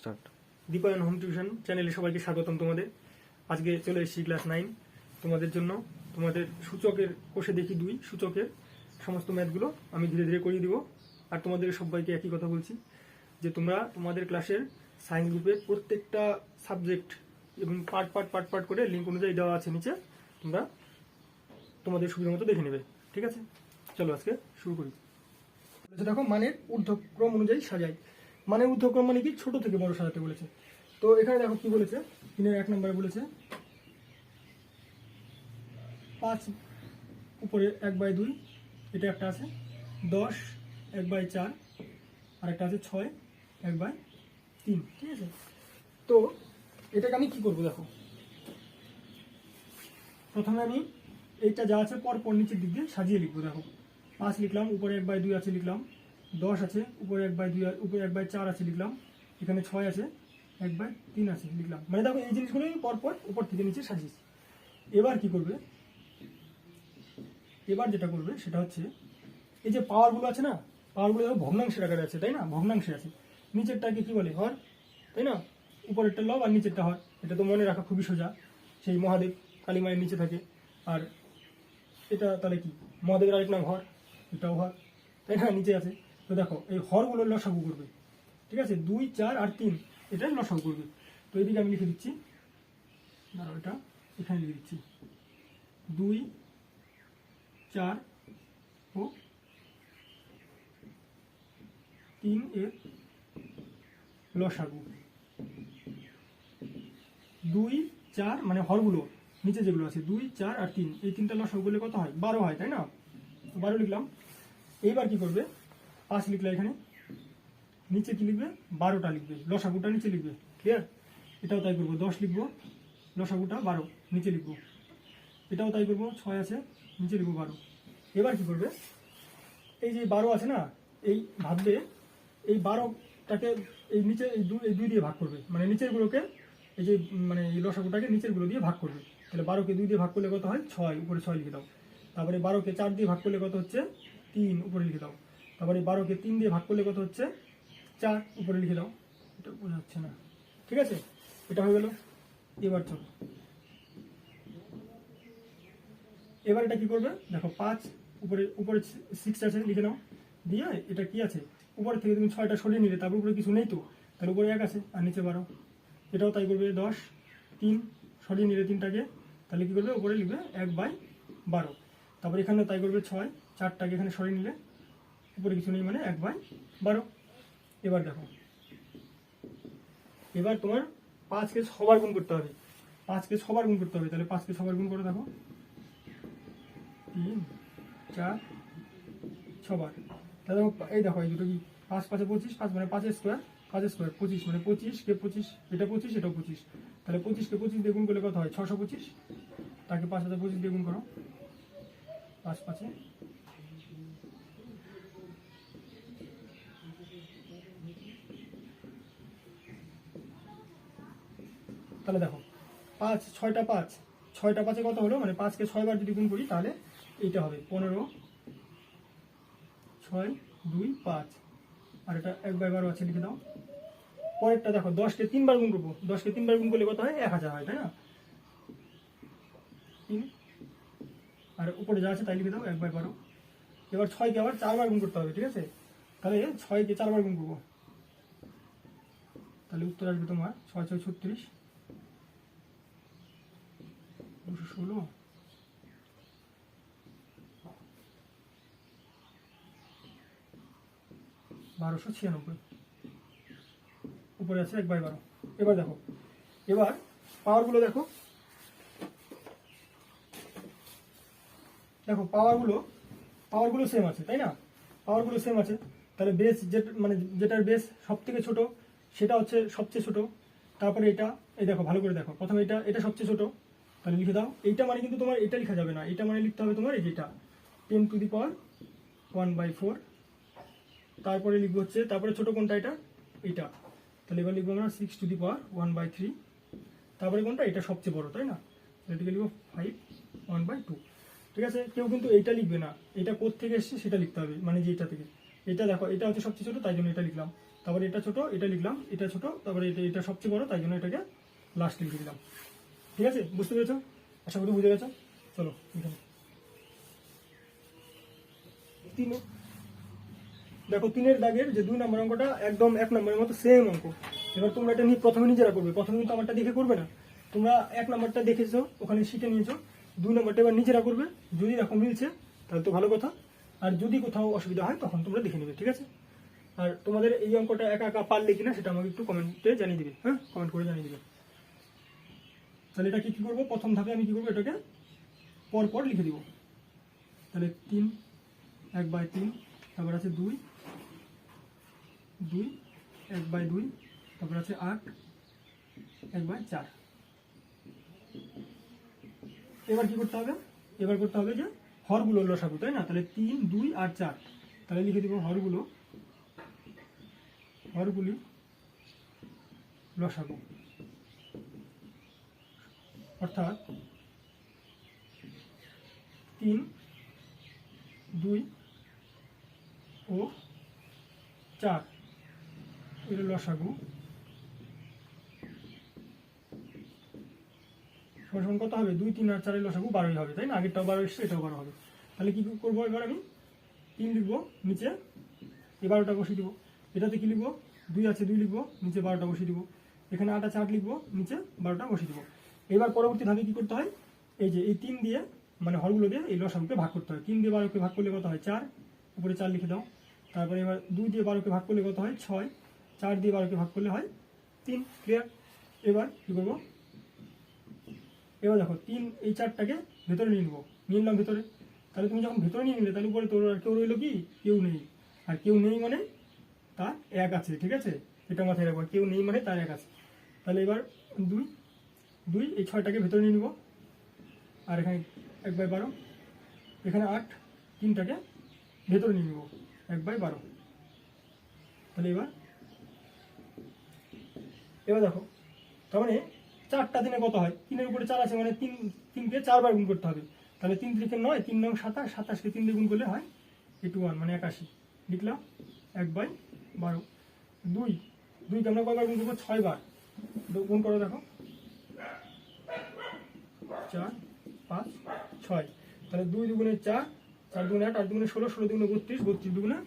Start Dipayan home tuition চ্যানেলে সবাইকে স্বাগতম তোমাদের। আজকে চলে এসেছি ক্লাস নাইন। তোমাদের জন্য তোমাদের সূচকের কোষে দেখি দুই, সূচকের সমস্ত ম্যাথগুলো আমি ধীরে ধীরে করিয়ে দিব। আর তোমাদের সবাইকে একই কথা বলছি, যে তোমরা তোমাদের ক্লাসের সায়েন্স গ্রুপের প্রত্যেকটা সাবজেক্ট এবং পার্ট পার্ট পার্ট পার্ট করে লিঙ্ক অনুযায়ী দেওয়া আছে নিচে, তোমরা তোমাদের সুবিধা মতো দেখে নেবে। ঠিক আছে? চলো আজকে শুরু করি। দেখো মানের ঊর্ধ্বক্রম অনুযায়ী সাজাই। মানের ঊর্ধ্বক্রম মানে কি? ছোট থেকে বড় সাজাতে বলেছে। তো এখানে দেখো কি বলেছে? তিনের এক নম্বরে বলেছে, পাঁচ উপরে এক বাই দুই, এটা একটা আছে। দশ, এক বাই চার আর একটা আছে ছয়, এক বাই তিন, ঠিক আছে? তো এটাকে আমি কি করব দেখো? প্রথমে আমি এইটা যা আছে পর পর নিচের দিক দিয়ে সাজিয়ে লিখব, দেখো। পাঁচ লিখলাম, উপরে এক বাই দুই আছে লিখলাম। দশ আছে, উপরে এক বাই দুই, উপরে এক বাই চার আছে লিখলাম। এখানে ছয় আছে, এক বাই তিন আছে লিখলাম। মানে দেখো এই জিনিসগুলো আমি পর পর উপর থেকে নিচে সাজিয়েছি এবার কি করবে? এবার যেটা করবে সেটা হচ্ছে, এই যে পাওয়ারগুলো আছে না পাওয়ারগুলো দেখো ভগ্নাংশের আকারে আছে, তাই না? ভগ্নাংশে আছে। নিচেরটাকে কি বলে? হর, তাই না? উপরেরটা লব আর নিচেরটা হর। এটা তো মনে রাখা খুবই সোজা। সেই মহাদেব কালী মায়ের নিচে থাকে। আর এটা তাহলে কি? মহাদেবের আরেক নাম হর, এটাও হর, তাই না? নিচে আছে। তো দেখো, এই হরগুলো লসাগু করবে। ঠিক আছে? দুই, চার আর তিন এটা লসাগু করবে। তো এদিকে আমি লিখে দিচ্ছি। দাঁড়াও, এটা এখানে লিখে দিচ্ছি। দুই, চার ও তিন এর লসাগু। দুই, চার মানে হরগুলো, নিচে যেগুলো আছে, দুই, চার আর তিন, এই তিনটা লসাগু করলে কত হয়? বারো হয়, তাই না? বারো লিখলাম। এইবার কি করবে? পাঁচ লিখলে এখানে, নিচে কি লিখবে? বারোটা লিখবে। লসাগুটা নিচে লিখবে ক্লিয়ার এটাও তাই করব, দশ লিখব, লসাগুটা বারো, নিচে লিখব। এটাও তাই করব, ছয় আছে, নিচে লিখব বারো। এবার কি করবে? এই যে বারো আছে না, এই ভাববে এই বারোটাকে এই নিচে, এই দুই এই দুই দিয়ে ভাগ করবে। মানে নিচের গুলোকে এই যে মানে এই লসাগুটাকে নিচেরগুলো দিয়ে ভাগ করবে। তাহলে বারোকে দুই দিয়ে ভাগ করলে কত হয়? ছয়, উপরে ছয় লিখে দাও। তারপরে বারোকে চার দিয়ে ভাগ করলে কত হচ্ছে? তিন, উপরে লিখে দাও। তারপরে বারোকে তিন দিয়ে ভাগ করলে কত হচ্ছে? চার, উপরে লিখে দাও। এটা বোঝা যাচ্ছে না। ঠিক আছে? এটা হয়ে গেল। এবার চলো। এবার এটা কি করবে? দেখো, পাঁচ, উপরে উপরে সিক্স আছে, লিখে নাও। দিয়ে এটা কি আছে? উপরে থেকে তুমি ছয়টা সরিয়ে নিলে, তারপর উপরে কিছু নেই তো। তার উপরে এক আছে, আর নিচে বারো। এটাও তাই করবে, দশ, তিন, সরিয়ে নিলে তিনটাকে। তাহলে কি করবে? উপরে লিখবে এক বাই বারো। তারপর এখানে তাই করবে ছয়, চারটাকে এখানে সরিয়ে নিলে উপরে কিছু নেই মানে এক বাই বারো। এবার দেখো। এবার তোমার পাঁচকে সবার গুণ করতে হবে। পাঁচকে সবার গুণ করতে হবে। তাহলে পাঁচকে সবার গুণ করে দেখো। তিন, চার, ছবার। তাহলে দেখো, এই দেখো, এই দুটো কি? পাঁচ, পাঁচে পঁচিশ, পাঁচ মানে পাঁচের স্কোয়ার পাঁচের স্কোয়ার পঁচিশ মানে পঁচিশ, কে পঁচিশ? এটা পঁচিশ, এটাও পঁচিশ। তাহলে পঁচিশকে পঁচিশ গুণ করলে কত হয়? ছশো পঁচিশ। তাকে পাঁচ হাজার পঁচিশ গুণ করো। পাঁচ, পাঁচে তাহলে দেখো, পাঁচ, ছয়টা পাঁচ। ছয়টা পাঁচে কত হলো? মানে পাঁচকে ছয়বার যদি গুণ করি, তাহলে এইটা হবে পনেরো, ছয়, দুই, পাঁচ। আর এটা এক বাই বারো আছে, লিখে দাও। পরেরটা দেখো, দশকে তিনবার গুণ করব। দশকে তিনবার গুণ করলে কত হয়? এক হাজার হয়, তাই না? তিন। আর উপরে যা আছে, তাই লিখে দাও, এক বাই বারো। এবার ছয়কে আবার চারবার গুণ করতে হবে, ঠিক আছে? তাহলে ছয়কে চারবার গুণ করব। তাহলে উত্তর আসবে তোমার ছয় ছয়, ছত্রিশ। ষোলো বারোশো ছিয়ানব্বই উপরে আছে এক বাই বারো এবার দেখো এবার পাওয়ারগুলো দেখো দেখো পাওয়ারগুলো পাওয়ারগুলো সেম আছে, তাই না? পাওয়ারগুলো সেম আছে. তাহলে বেস যেটা মানে যেটার বেস সব থেকে ছোট, সেটা হচ্ছে সবচেয়ে ছোট। তারপরে এটা, এই দেখো, ভালো করে দেখো। প্রথমে এটা এটা সবচেয়ে ছোট। তাহলে লিখে দাও। এইটা মানে কিন্তু তোমার এটা লেখা যাবে না। এটা মানে লিখতে হবে তোমার এই যেটা। Ten to the power one by four তারপরে লিখব হচ্ছে, তারপরে ছোট কোনটা এটা? এইটা। তাহলে এবার লিখব আমরা six to the power one by three তারপরে কোনটা? এটা সবচেয়ে বড়, তাই না? এটাকে লিখব ফাইভ ওয়ান বাই টু ঠিক আছে? কেউ কিন্তু এইটা লিখবে না। এটা থেকে এসছে সেটা লিখতে হবে মানে যে এটা থেকে। এটা দেখো, এটা হচ্ছে সবচেয়ে ছোট, তাই জন্য এটা লিখলাম। তারপরে এটা ছোট, এটা লিখলাম, এটা ছোট, তারপরে এটা এটা সবচেয়ে বড়, তাই জন্য এটাকে লাস্ট লিখে দিলাম। ঠিক আছে? বুঝতে পেরেছ? আশা করি বুঝে গেছো। চলো তিন দেখো, তিনের দাগের যে দুই নম্বর অঙ্কটা একদম এক নম্বরের মতো সেম অঙ্ক। এবার তোমরা এটা নিয়ে প্রথমে নিজেরা করবে। প্রথমে কিন্তু আমারটা দেখে করবে না। তোমরা এক নম্বরটা দেখেছ, ওখানে শিখে নিয়েছো। দুই নম্বরটা এবার নিজেরা করবে। যদি এরকম মিলছে, তাহলে তো ভালো কথা। আর যদি কোথাও অসুবিধা হয়, তখন তোমরা দেখে নেবে, ঠিক আছে? আর তোমাদের এই অঙ্কটা একা একা পারলে কিনা, সেটা আমাকে একটু কমেন্টে জানিয়ে দিবে। হ্যাঁ? কমেন্ট করে জানিয়ে দিবে। তাহলে এটা কি কি করব? প্রথম ধাপে আমি কি করব? এটাকে পর পর লিখে দিব। তাহলে তিন, এক বাই তিন, তারপর আছে দুই দুই, এক বাই দুই, তারপর আছে আট, এক বাই চার। এবার কি করতে হবে? এবার করতে হবে যে হরগুলো লসাগু, তাই না? তাহলে তিন, দুই আর চার। তাহলে লিখে দিব হরগুলো, হরগুলি লসাগু। অর্থাৎ তিন, দুই ও চার। এর লসাগু। সমান কত হবে? দুই, তিন আর চারের লসাগু বারোই হবে, তাই না? আগেরটাও বারো এসছে, এটাও বারো হবে। তাহলে কি করব এবার আমি? তিন লিখব, নিচে এই বারোটা বসিয়ে দিব। এটাতে কি লিখব? দুই আছে, দুই লিখব, নিচে বারোটা বসিয়ে দিব। এখানে আট আছে, আট লিখব, নিচে বারোটা বসিয়ে দিব। এবার পরবর্তী ধাপে কি করতে হয়? এই যে, এই তিন দিয়ে মানে হরগুলো দিয়ে এই লসাগুকে ভাগ করতে হয়। তিন দিয়ে বারোকে ভাগ করলে কত হয়? চার। উপরে চার লিখে দাও। তারপরে এবার দুই দিয়ে বারোকে ভাগ করলে কত হয়? ছয়। চার দিয়ে বারোকে ভাগ করলে হয়? তিন। ক্লিয়ার এবার কি করব? এবার দেখো, তিন, এই চারটাকে ভেতরে নিয়ে নেব। নিয়ে নিলাম ভেতরে। তাহলে তুমি যখন ভেতরে নিয়ে নিলে, তাহলে উপরে তোর আর কেউ রইল কি? কেউ নেই। আর কেউ নেই মানে তার এক আছে, ঠিক আছে? এটা মাথায় রাখব কেউ নেই মানে তার এক আছে। তাহলে এবার দুই দুই, এই ছয়টাকে ভেতরে নিয়ে নিব। আর এখানে এক বাই বারো। এখানে আট, তিনটাকে ভেতরে নিয়ে নিব। এক বাই বারো। তাহলে এবার এবার দেখো, তার মানে চারটা দিনে কত হয়? তিনের উপরে চার আছে মানে তিন, তিনকে চারবার গুণ করতে হবে। তাহলে তিন তিরিকে নয়, তিন নং সাতাশ, সাতাশকে তিন দিয়ে গুণ করলে হয় এইটু ওয়ান মানে একাশি। লিখলাম, এক বাই বারো। দুই, দুইকে আমরা কয়বার গুণ করব? ছয় বার দু- গুণ করো দেখো। চার, পাঁচ, ছয়। তাহলে দুই দুগুণে চার চার দুগুণে আট আট দুগুণে ষোলো ষোলো দুগুণে বত্রিশ বত্রিশ দুগুণে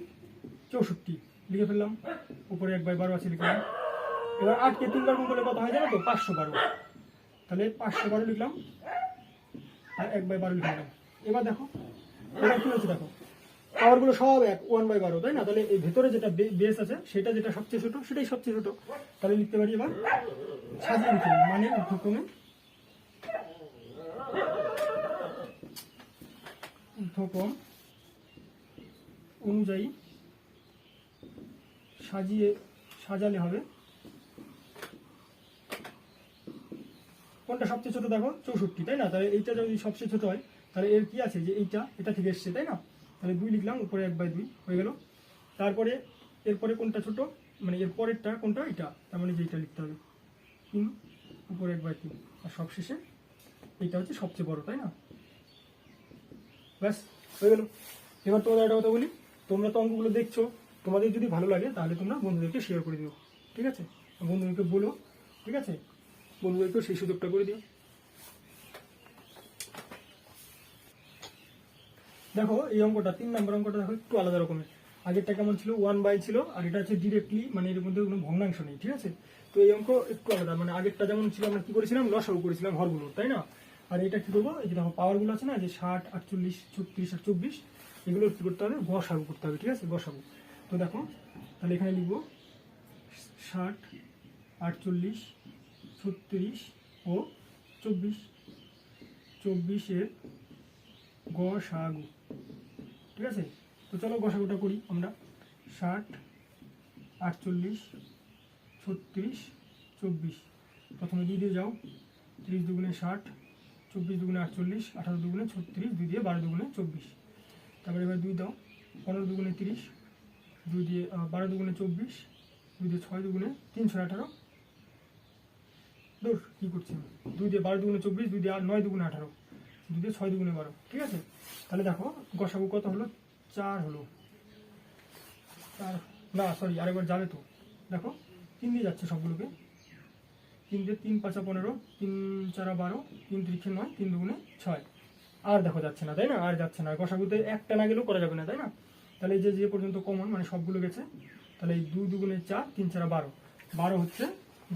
চৌষট্টি। লিখে ফেললাম। উপরে এক বাই বারো আছে, লিখলাম। এবার আটকে তিনবার গুণ করলে কত হয় জানো তো? পাঁচশো বারো। তাহলে পাঁচশো বারো লিখলাম। আর এক বাই বারো লিখলাম এবার দেখো, এবার কি হচ্ছে দেখো? পাওয়ারগুলো সব এক ওয়ান বাই বারো, তাই না? তাহলে এই ভেতরে যেটা বেস আছে, সেটা যেটা সবচেয়ে ছোটো, সেটাই সবচেয়ে ছোটো। তাহলে লিখতে পারি এবার সাজিয়ে লিখে নিই। মানে ঊর্ধ্বক্রমে ঊর্ধ্বক্রম অনুযায়ী সাজিয়ে, সাজালে হবে। কোনটা সবচেয়ে ছোট দেখো? চৌষট্টি, তাই না? তাহলে এইটা যদি সবচেয়ে ছোট হয়, তাহলে এর কি আছে? যে এইটা, এটা থেকে এসছে, তাই না? তাহলে দুই লিখলাম, উপরে এক বাই দুই, হয়ে গেল। তারপরে, এরপরে কোনটা ছোট? মানে এর পরেরটা কোনটা? এটা তার মানে যেটা লিখতে হবে। তিন, উপরে এক বাই তিন। আর সবশেষে এইটা হচ্ছে সবচেয়ে বড়, তাই না? ব্যাস, হয়ে গেল। এবার তোমাদের একটা কথা বলি, তোমরা তো অঙ্কগুলো দেখছ, তোমাদের যদি ভালো লাগে, তাহলে তোমরা বন্ধুদেরকে শেয়ার করে দিও, ঠিক আছে? বন্ধুদেরকে বলো, ঠিক আছে? বন্ধুদেরকেও সেই সুযোগটা করে দিও। দেখো, এই অঙ্কটা, তিন নম্বর অঙ্কটা দেখো, একটু আলাদা রকমের। আগেরটা কেমন ছিল? ওয়ান বাই ছিল, আর এটা হচ্ছে ডিরেক্টলি মানে এর মধ্যে কোনো ভগ্নাংশ নেই, ঠিক আছে? তো এই অঙ্ক একটু আলাদা মানে আগেরটা যেমন ছিল, আমরা কি করেছিলাম? লসাগু করেছিলাম হরগুলো তাই না? আর এটা কি করব? এই যে দেখো পাওয়ারগুলো আছে না যে ষাট, আটচল্লিশ, ছত্রিশ আর চব্বিশ, এগুলো কি করতে হবে? গসাগু করতে হবে, ঠিক আছে? গসাগু তো দেখো, তাহলে এখানে লিখব, ষাট, আটচল্লিশ, ছত্রিশ ও চব্বিশ। চব্বিশের গসাগু, ঠিক আছে? তো চলো গসাগুটা করি আমরা। ষাট, আটচল্লিশ, ছত্রিশ, চব্বিশ। প্রথমে দিয়ে যাও, ত্রিশ দুগুণে ষাট চব্বিশ দুগুণে আটচল্লিশ, আঠারো দুগুণে ছত্রিশ, দুই দিয়ে বারো দুগুণে চব্বিশ। তারপরে এবার দুই দাও, পনেরো দুগুণে তিরিশ, দুই দিয়ে বারো দুগুণে চব্বিশ, দুই দিয়ে ছয় দুগুণে তিনশো আঠারো। দূর, কী করছি আমি? দুই দিয়ে বারো দুগুণে চব্বিশ, দুই দিয়ে আর নয় দুগুণে আঠারো, দুই দিয়ে ছয় দুগুণে বারো, ঠিক আছে? তাহলে দেখো, গসাগু কত হলো? চার হলো। চার, না সরি আরেকবার যাবে তো। দেখো, তিন দিয়ে যাচ্ছে সবগুলোকে। তিন দিয়ে তিন পাঁচা পনেরো, তিন চারা বারো, তিন ত্রিক্ষে নয়, তিন দুগুণে ছয়। আর দেখো যাচ্ছে না, তাই না? আর যাচ্ছে না। গসাগুতে একটা না গেলেও করা যাবে না, তাই না? তাহলে এই যে যে পর্যন্ত কমন মানে সবগুলো গেছে, তাহলে এই দুই দুগুণে চার, তিন চারা বারো। বারো হচ্ছে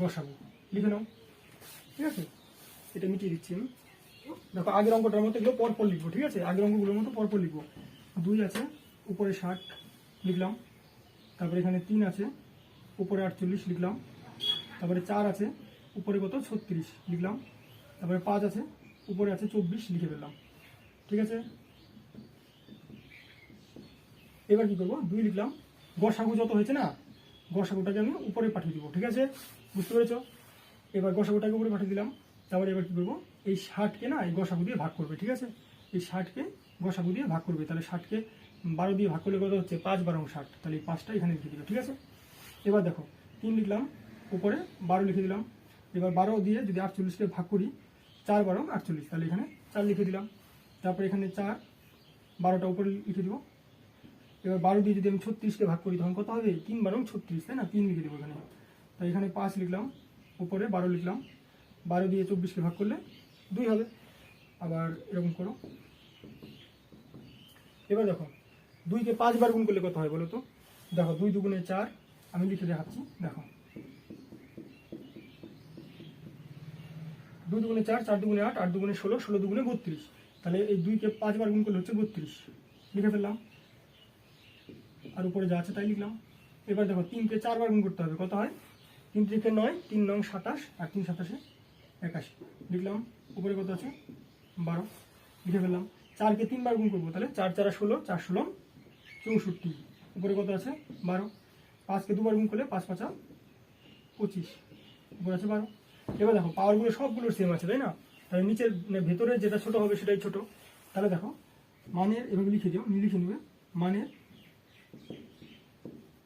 গসাগু লিখে নাও। ঠিক আছে? এটা মিটিয়ে দিচ্ছি আমি। দেখো, আগের অঙ্কটার মতো এগুলো পরপর লিখব, ঠিক আছে? আগের অঙ্কগুলোর মতো পরপর লিখব। দুই আছে, উপরে ষাট, লিখলাম। তারপরে এখানে তিন আছে, উপরে আটচল্লিশ, লিখলাম। তারপরে চার আছে উপরে কত? ছত্রিশ লিখলাম। তারপরে পাঁচ আছে, উপরে আছে চব্বিশ, লিখে ফেললাম। ঠিক আছে? এবার কি করব? দুই লিখলাম। গসাগু যত হয়েছে না, গসাগুটাকে আমি উপরে পাঠিয়ে দিব, ঠিক আছে? বুঝতে পেরেছ? এবার গসাগুটাকে উপরে পাঠিয়ে দিলাম। তারপরে এবার কি করব? এই ষাটকে না, এই গসাগু দিয়ে ভাগ করবে, ঠিক আছে? এই ষাটকে গসাগু দিয়ে ভাগ করবে। তাহলে ষাটকে বারো দিয়ে ভাগ করলে কত হচ্ছে? পাঁচ বারো ষাট তাহলে এই পাঁচটা এখানে লিখে দিল, ঠিক আছে? এবার দেখো, তিন লিখলাম, উপরে বারো লিখে দিলাম। এবার বারো দিয়ে যদি আটচল্লিশকে ভাগ করি, চার বারো আটচল্লিশ। তাহলে এখানে চার লিখে দিলাম। তারপরে এখানে চার, বারোটা উপরে লিখে দিব। এবার বারো দিয়ে যদি আমি ছত্রিশকে ভাগ করি, তখন কত হবে? তিন বারো ছত্রিশ, তাই না? তিন লিখে দেবো এখানে। তাই এখানে পাঁচ লিখলাম, উপরে বারো লিখলাম। বারো দিয়ে চব্বিশকে ভাগ করলে দুই হবে। আবার এরকম করো। এবার দেখো, দুইকে পাঁচবার গুণ করলে কত হয় বলো তো? দেখো, দুই দুগুণে চার, আমি লিখে দেখাচ্ছি। দেখো। দুই দুগুণে চার চার দুগুণে আট আট দুগুণে ষোলো ষোলো দুগুণে বত্রিশ। তাহলে এই দুইকে পাঁচবার গুণ করলে হচ্ছে বত্রিশ। লিখে ফেললাম। আর উপরে যা আছে তাই লিখলাম। এবার দেখো, তিনকে চারবার গুণ করতে হবে। কত হয়? তিন তিনকে নয়, তিন নং সাতাশ, আর তিন সাতাশে একাশি। লিখলাম। উপরে কত আছে? বারো। লিখে ফেললাম। চারকে তিনবার গুণ করব। তাহলে চার, চারা ষোলো, চার ষোলো, চৌষট্টি। উপরে কত আছে? বারো। পাঁচকে দুবার গুণ করলে পাঁচ পাঁচা পঁচিশ। উপরে আছে বারো। এবার দেখো পাওয়ারগুলো সবগুলোর সেম আছে, তাই না? তাহলে নিচের মানে ভেতরে যেটা ছোট হবে সেটাই ছোট। তাহলে দেখো, মানের, এভাবে লিখে দিও লিখে নেবে। মানের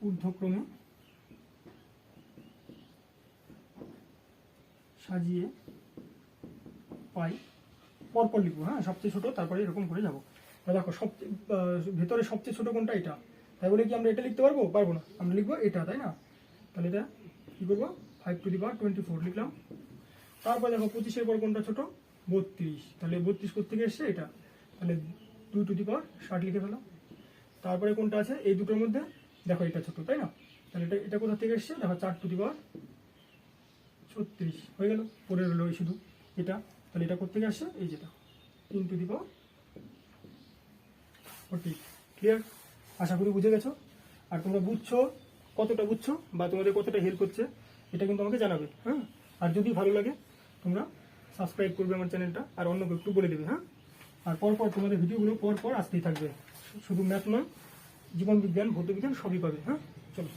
ঊর্ধ্বক্রমে সাজিয়ে পাই, পরপর লিখব হ্যাঁ? সবচেয়ে ছোট, তারপরে এরকম করে যাব। দেখো সবচেয়ে ভেতরে সবচেয়ে ছোট কোনটা এটা? তাই বলে কি আমরা এটা লিখতে পারব? পারব না। আমরা লিখব এটা, তাই না? তাহলে এটা কি করব? Five to the power twenty four লিখলাম। তারপর দেখো পঁচিশের পর কোনটা ছোট? বত্রিশ। তাহলে বত্রিশ থেকে এসছে এটা? তাহলে দুই টু দি পাওয়ার ষাট লিখে ফেলাম তারপরে কোনটা আছে? এই দুটোর মধ্যে দেখো এটা ছোট, তাই না? তাহলে এটা এটা কোথা থেকে এসছে? দেখো চার টু দি পাওয়ার ছত্রিশ। হয়ে গেল? পরে রইল এই শুধু এটা। তাহলে এটা কোথেকে আসছে? এই যেটা। তিন to the power forty clear আশা করি বুঝে গেছো। আর তোমরা বুঝছ কতটা বুঝছ বা তোমাদের কতটা হেল্প করছে এটা কিন্তু আমাকে জানাবে হ্যাঁ? আর যদি ভালো লাগে, তোমরা সাবস্ক্রাইব করবে আমার চ্যানেলটা আর অন্য একটু বলে দেবে হ্যাঁ? আর পরপর তোমাদের ভিডিওগুলো পর পর আসতেই থাকবে। শুধু ম্যাথ নয়, জীবন বিজ্ঞান, ভৌত বিজ্ঞান সবই পাবে হ্যাঁ? চলো।